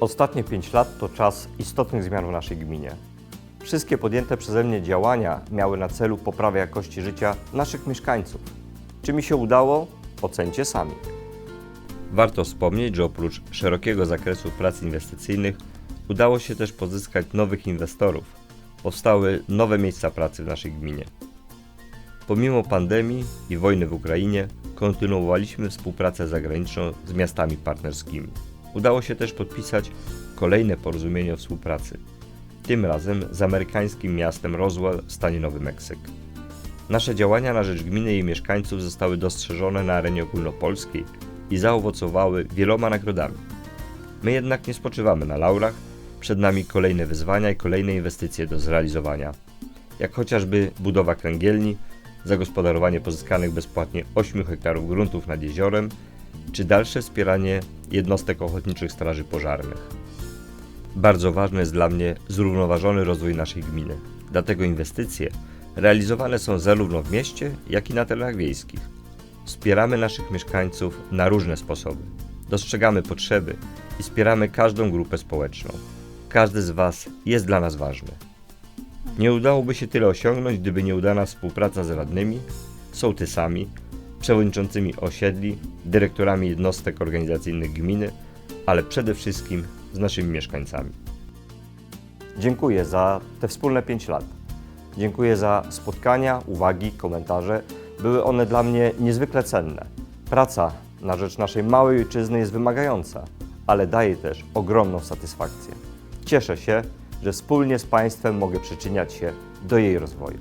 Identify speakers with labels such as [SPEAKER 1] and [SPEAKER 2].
[SPEAKER 1] Ostatnie 5 lat to czas istotnych zmian w naszej gminie. Wszystkie podjęte przeze mnie działania miały na celu poprawę jakości życia naszych mieszkańców. Czy mi się udało? Ocencie sami. Warto wspomnieć, że oprócz szerokiego zakresu prac inwestycyjnych udało się też pozyskać nowych inwestorów. Powstały nowe miejsca pracy w naszej gminie. Pomimo pandemii i wojny w Ukrainie kontynuowaliśmy współpracę zagraniczną z miastami partnerskimi. Udało się też podpisać kolejne porozumienie o współpracy, tym razem z amerykańskim miastem Roswell w stanie Nowy Meksyk. Nasze działania na rzecz gminy i mieszkańców zostały dostrzeżone na arenie ogólnopolskiej i zaowocowały wieloma nagrodami. My jednak nie spoczywamy na laurach, przed nami kolejne wyzwania i kolejne inwestycje do zrealizowania, jak chociażby budowa kręgielni, zagospodarowanie pozyskanych bezpłatnie 8 hektarów gruntów nad jeziorem, czy dalsze wspieranie jednostek ochotniczych straży pożarnych. Bardzo ważny jest dla mnie zrównoważony rozwój naszej gminy. Dlatego inwestycje realizowane są zarówno w mieście, jak i na terenach wiejskich. Wspieramy naszych mieszkańców na różne sposoby. Dostrzegamy potrzeby i wspieramy każdą grupę społeczną. Każdy z Was jest dla nas ważny. Nie udałoby się tyle osiągnąć, gdyby nie udana współpraca z radnymi, sołtysami, przewodniczącymi osiedli, dyrektorami jednostek organizacyjnych gminy, ale przede wszystkim z naszymi mieszkańcami. Dziękuję za te wspólne 5 lat. Dziękuję za spotkania, uwagi, komentarze. Były one dla mnie niezwykle cenne. Praca na rzecz naszej małej ojczyzny jest wymagająca, ale daje też ogromną satysfakcję. Cieszę się, że wspólnie z Państwem mogę przyczyniać się do jej rozwoju.